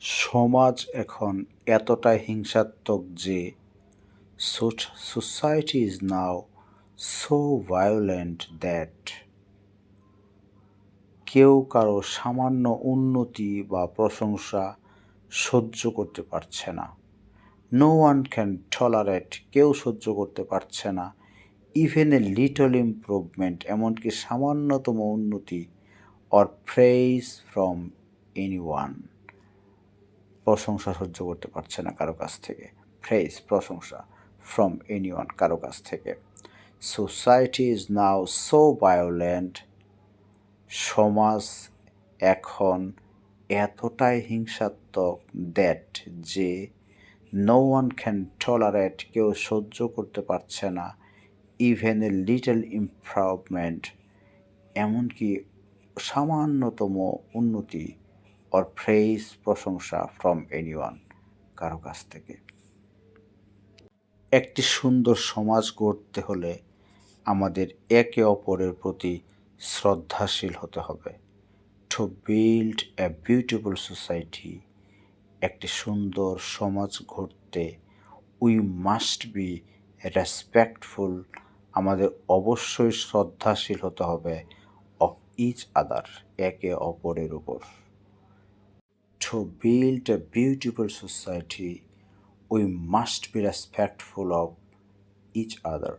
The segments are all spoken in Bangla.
সমাজ এখন এতটাই হিংসাত্মক যে society is now so violent that কেউ কারও সামান্য উন্নতি বা প্রশংসা সহ্য করতে পারছে না। নো ওয়ান ক্যান টলারেট কেউ সহ্য করতে পারছে না। ইভেন এ লিটল ইমপ্রুভমেন্ট এমনকি সামান্যতম উন্নতি or praise from any one প্রশংসা সহ্য করতে পারছে না কারও কাছ থেকে। প্রেইজ প্রশংসা ফ্রম এনি ওয়ান কারও কাছ থেকে। Society is now so violent সমাজ এখন এতটাই হিংসাত্মক দ্যাট যে নো ওয়ান ক্যান টলারেট কেউ সহ্য করতে পারছে না। ইভেন এ লিটল ইমপ্রুভমেন্ট এমনকি সামান্যতম উন্নতি অর ফ্রেজ প্রশংসা ফ্রম এনিওয়ান কারও কাছ থেকে। একটি সুন্দর সমাজ গড়তে হলে আমাদের একে অপরের প্রতি শ্রদ্ধাশীল হতে হবে। To build a beautiful society একটি সুন্দর সমাজ গড়তে উই মাস্ট বি রেসপেক্টফুল আমাদের অবশ্যই শ্রদ্ধাশীল হতে হবে অফ ইচ আদার একে অপরের উপর। To build a beautiful society we must be respectful of each other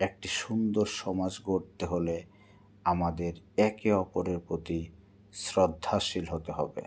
একটি সুন্দর সমাজ গড়তে হলে আমাদের একে অপরের প্রতি শ্রদ্ধাশীল হতে হবে।